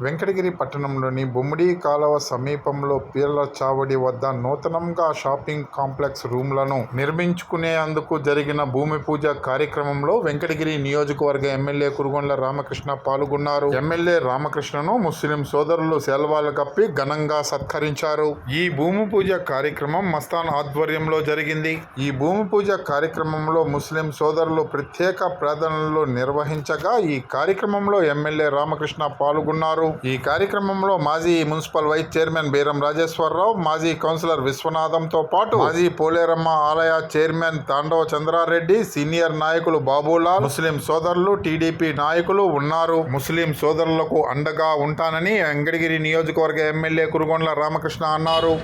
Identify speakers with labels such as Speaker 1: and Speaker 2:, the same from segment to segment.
Speaker 1: Venkatagiri పట్టణంలోని బొమ్మిడి కాలువ సమీపంలో పీర్ల చావడి వద్ద నూతనంగా షాపింగ్ కాంప్లెక్స్ రూమ్లను నిర్మించుకునేందుకు జరిగిన భూమి పూజ కార్యక్రమంలో వెంకటగిరి నియోజకవర్గ ఎమ్మెల్యే కురుగొండ్ల రామకృష్ణ పాల్గొన్నారు. ఎమ్మెల్యే రామకృష్ణను ముస్లిం సోదరులు సెలవాలు కప్పి ఘనంగా సత్కరించారు. ఈ భూమి పూజ కార్యక్రమం మస్తాన్ ఆధ్వర్యంలో జరిగింది. ఈ భూమి పూజ కార్యక్రమంలో ముస్లిం సోదరులు ప్రత్యేక ప్రార్థనలు నిర్వహించగా ఈ కార్యక్రమంలో ఎమ్మెల్యే రామకృష్ణ పాల్గొన్నారు. ఈ కార్యక్రమంలో మాజీ municipal vice chairman Beeram Rajeshwararao మాజీ కౌన్సిలర్ విశ్వనాథంతో పాటు మాజీ పోలేరమ్మ ఆలయ చైర్మన్ తాండవ చంద్రారెడ్డి సీనియర్ నాయకులు బాబులాల్ ముస్లిం సోదరులు టీడీపీ నాయకులు ఉన్నారు. ముస్లిం సోదరులకు అండగా ఉంటానని వెంకటగిరి నియోజకవర్గ ఎమ్మెల్యే కురుగొండ్ల రామకృష్ణ అన్నారు.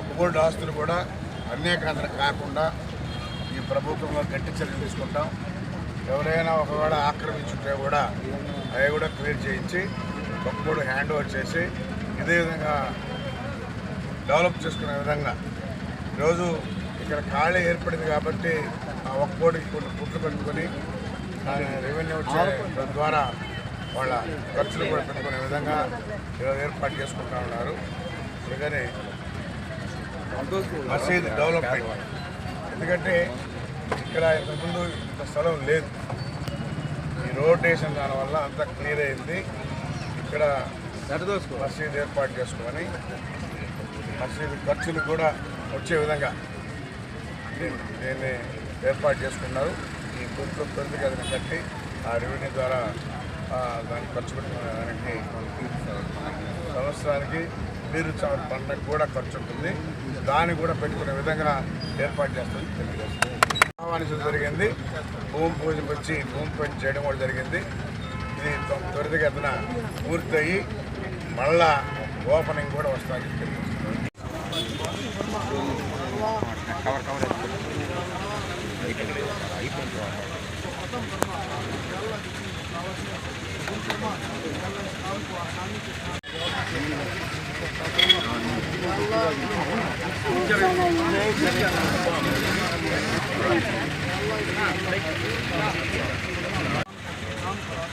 Speaker 2: ఒక్కగోల్డ్ ఆస్తులు కూడా అన్యాకాంతర కాకుండా ఈ ప్రభుత్వంలో గట్టి చర్యలు తీసుకుంటాం. ఎవరైనా ఒకవేళ ఆక్రమించుంటే కూడా అవి కూడా క్లియర్ చేయించి ఒక్కగోడు హ్యాండ్ ఓవర్ చేసి ఇదే విధంగా డెవలప్ చేసుకునే విధంగా. ఈరోజు ఇక్కడ ఖాళీ ఏర్పడింది కాబట్టి ఆ ఒక్క ఒక్కగోడికి కొన్ని పుట్లు పెట్టుకొని రెవెన్యూ వచ్చే దాని ద్వారా వాళ్ళ ఖర్చులు కూడా పెట్టుకునే విధంగా ఈరోజు ఏర్పాటు చేసుకుంటా ఉన్నారు. అందుకని మసీద్ డెవలప్మెంట్. ఎందుకంటే ఇక్కడ ఇంతకుముందు ఇంత స్థలం లేదు. ఈ రోడ్ వేసిన దానివల్ల అంతా క్లియర్ అయింది. ఇక్కడ మసీద్ ఏర్పాటు చేసుకొని మసీద్ ఖర్చులు కూడా వచ్చే విధంగా దీన్ని ఏర్పాటు చేసుకున్నారు. ఈ గుంట్లో తొలిది గదిని కట్టి ఆ రెవెన్యూ ద్వారా దాన్ని ఖర్చు పెట్టుకునే సంవత్సరానికి మీరు చ- పంటకు కూడా ఖర్చు ఉంటుంది. దాన్ని కూడా పెట్టుకునే విధంగా ఏర్పాటు చేస్తామని తెలియజేస్తుంది జరిగింది. భూమి పూజకు వచ్చి భూమి పూజ చేయడం కూడా జరిగింది. ఇది త్వ- త్వరితగతిన పూర్తయి మళ్ళా ఓపెనింగ్ కూడా వస్తామని తెలియజేస్తుంది
Speaker 3: चले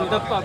Speaker 3: मुदप्पा